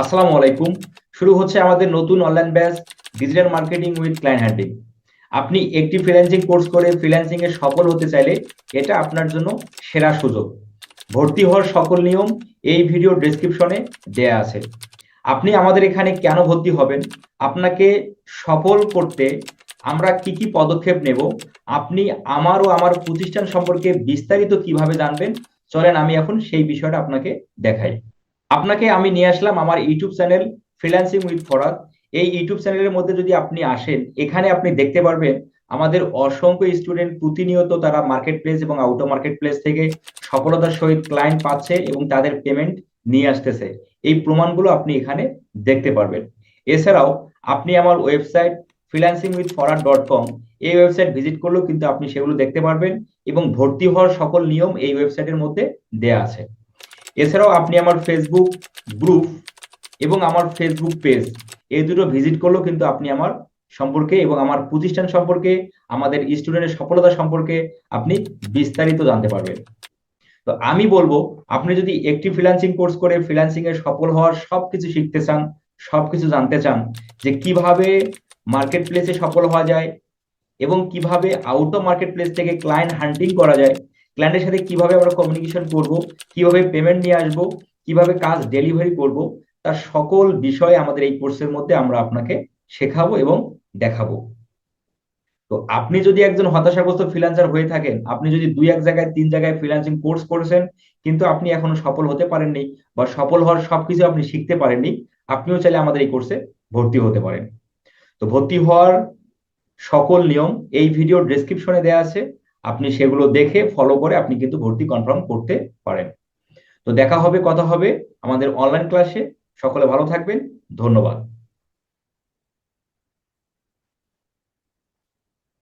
আসসালামু আলাইকুম। শুরু হচ্ছে আমাদের নতুন online batch digital marketing with client handling আপনি একটি ফ্রিল্যান্সিং কোর্স করে ফ্রিল্যান্সিং এ সফল হতে চাইলে এটা আপনার জন্য সেরা সুযোগ। ভর্তি হওয়ার সকল নিয়ম এই ভিডিও ডেসক্রিপশনে দেয়া আছে। আপনি আমাদের এখানে কেন ভর্তি হবেন, আপনাকে সফল করতে আমরা কি কি পদক্ষেপ নেব, আপনি আমার ও আমার প্রতিষ্ঠান সম্পর্কে বিস্তারিত কীভাবে জানবেন, চলেন আমি এখন সেই বিষয়টা আপনাকে দেখাই। আপনাকে আমি নিয়ে আসলাম আমার YouTube channel freelancing with Forad. এই ইউটিউব চ্যানেলের মধ্যে যদি আপনি আসেন, এখানে আপনি দেখতে পারবেন আমাদের অসংখ্য স্টুডেন্ট প্রতিনিয়ত তারা মার্কেট প্লেস এবং আউটো মার্কেট প্লেস থেকে সফলতার সহিত ক্লায়েন্ট পাচ্ছে এবং তাদের পেমেন্ট নিয়ে আসতেছে। এই প্রমাণগুলো আপনি এখানে দেখতে পারবেন। এছাড়াও আপনি আমার ওয়েবসাইট ফ্রিল্যান্সিং উইথ ফরার ডট কম, এই ওয়েবসাইট ভিজিট করলেও কিন্তু আপনি সেগুলো দেখতে পারবেন এবং ভর্তি হওয়ার সকল নিয়ম এই ওয়েবসাইটের মধ্যে দেয়া আছে। এছাড়াও আপনি আমার ফেসবুক গ্রুপ এবং আমার ফেসবুক পেজ এই দুটো ভিজিট করলেও কিন্তু আপনি আমার সম্পর্কে এবং আমার প্রতিষ্ঠান সম্পর্কে, আমাদের স্টুডেন্টের সফলতা সম্পর্কে আপনি বিস্তারিত জানতে পারবেন। তো আমি বলব, আপনি যদি একটি ফ্রিল্যান্সিং কোর্স করে ফ্রিল্যান্সিং এ সফল হওয়ার সবকিছু শিখতে চান, সবকিছু জানতে চান যে কীভাবে মার্কেট প্লেসে সফল হওয়া যায় এবং কীভাবে আউট অফ মার্কেট প্লেস থেকে ক্লায়েন্ট হান্টিং করা যায় ক্লায়েন্টের সাথে কীভাবে আমরা কমিউনিকেশন করব, কীভাবে পেমেন্ট নিয়ে আসব, কীভাবে কাজ ডেলিভারি করব, তার সকল বিষয় আমাদের এই কোর্সের মধ্যে আমরা আপনাকে শেখাবো এবং দেখাবো। তো আপনি যদি একজন হতাশাগ্রস্ত ফ্রিল্যান্সার হয়ে থাকেন, আপনি যদি দুই এক জায়গায়, তিন জায়গায় ফ্রিল্যান্সিং কোর্স করেছেন, কিন্তু আপনি এখনও সফল হতে পারেননি বা সফল হওয়ার সবকিছু আপনি শিখতে পারেননি, আপনিও চাইলে আমাদের এই কোর্সে ভর্তি হতে পারেন। তো ভর্তি হওয়ার সকল নিয়ম এই ভিডিও ডেসক্রিপশনে দেওয়া আছে। আপনি সেগুলো দেখে ফলো করে আপনি কিন্তু ভর্তি কনফার্ম করতে পারেন। তো দেখা হবে, কথা হবে আমাদের অনলাইন ক্লাসে সকলে ভালো থাকবেন। ধন্যবাদ।